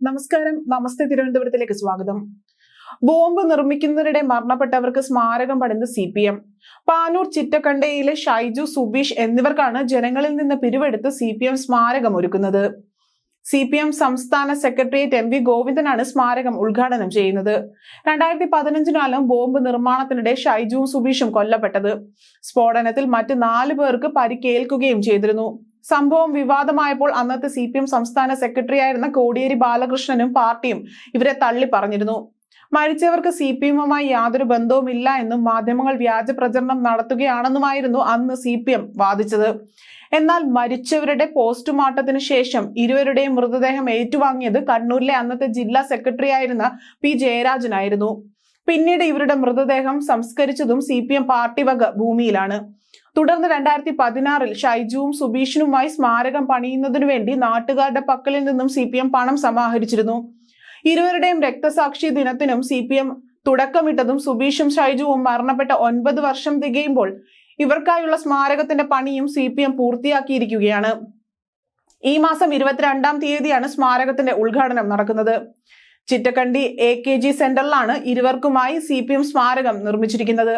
നമസ്കാരം. നമസ്തേ തിരുവനന്തപുരത്തിലേക്ക് സ്വാഗതം. ബോംബ് നിർമ്മിക്കുന്നതിനിടെ മരണപ്പെട്ടവർക്ക് സ്മാരകം പണിത് സി പി എം. പാനൂർ ചിറ്റക്കണ്ടയിലെ ഷൈജു സുബീഷ് എന്നിവർക്കാണ് ജനങ്ങളിൽ നിന്ന് പിരിവെടുത്ത് സി പി എം സ്മാരകം ഒരുക്കുന്നത്. സി പി എം സംസ്ഥാന സെക്രട്ടേറിയറ്റ് എം വി ഗോവിന്ദനാണ് സ്മാരകം ഉദ്ഘാടനം ചെയ്യുന്നത്. രണ്ടായിരത്തി പതിനഞ്ചിനാലും ബോംബ് നിർമ്മാണത്തിനിടെ ഷൈജുവും സുബീഷും കൊല്ലപ്പെട്ടത്. സ്ഫോടനത്തിൽ മറ്റ് നാല് പേർക്ക് പരിക്കേൽക്കുകയും ചെയ്തിരുന്നു. സംഭവം വിവാദമായപ്പോൾ അന്നത്തെ സി പി എം സംസ്ഥാന സെക്രട്ടറി ആയിരുന്ന കോടിയേരി ബാലകൃഷ്ണനും പാർട്ടിയും ഇവരെ തള്ളി പറഞ്ഞിരുന്നു. മരിച്ചവർക്ക് സി പി എമ്മുമായി യാതൊരു ബന്ധവുമില്ല എന്നും മാധ്യമങ്ങൾ വ്യാജ പ്രചരണം നടത്തുകയാണെന്നുമായിരുന്നു അന്ന് സി പി എം വാദിച്ചത്. എന്നാൽ മരിച്ചവരുടെ പോസ്റ്റ്മോർട്ടത്തിന് ശേഷം ഇരുവരുടെയും മൃതദേഹം ഏറ്റുവാങ്ങിയത് കണ്ണൂരിലെ അന്നത്തെ ജില്ലാ സെക്രട്ടറി ആയിരുന്ന പി ജയരാജനായിരുന്നു. പിന്നീട് ഇവരുടെ മൃതദേഹം സംസ്കരിച്ചതും സി പി എം പാർട്ടി വക ഭൂമിയിലാണ്. തുടർന്ന് രണ്ടായിരത്തി പതിനാറിൽ ഷൈജുവും സുബീഷിനുമായി സ്മാരകം പണിയുന്നതിനു വേണ്ടി നാട്ടുകാരുടെ പക്കലിൽ നിന്നും സി പണം സമാഹരിച്ചിരുന്നു. ഇരുവരുടെയും രക്തസാക്ഷി ദിനത്തിനും സി തുടക്കമിട്ടതും സുബീഷും ഷൈജുവും മരണപ്പെട്ട ഒൻപത് വർഷം തികയുമ്പോൾ ഇവർക്കായുള്ള സ്മാരകത്തിന്റെ പണിയും സി പി എം പൂർത്തിയാക്കിയിരിക്കുകയാണ്. ഈ മാസം ഇരുപത്തിരണ്ടാം തീയതിയാണ് സ്മാരകത്തിന്റെ ഉദ്ഘാടനം നടക്കുന്നത്. ചിറ്റക്കണ്ടി എ കെ ജി സെന്ററിലാണ് ഇരുവർക്കുമായി സി പി എം സ്മാരകം നിർമ്മിച്ചിരിക്കുന്നത്.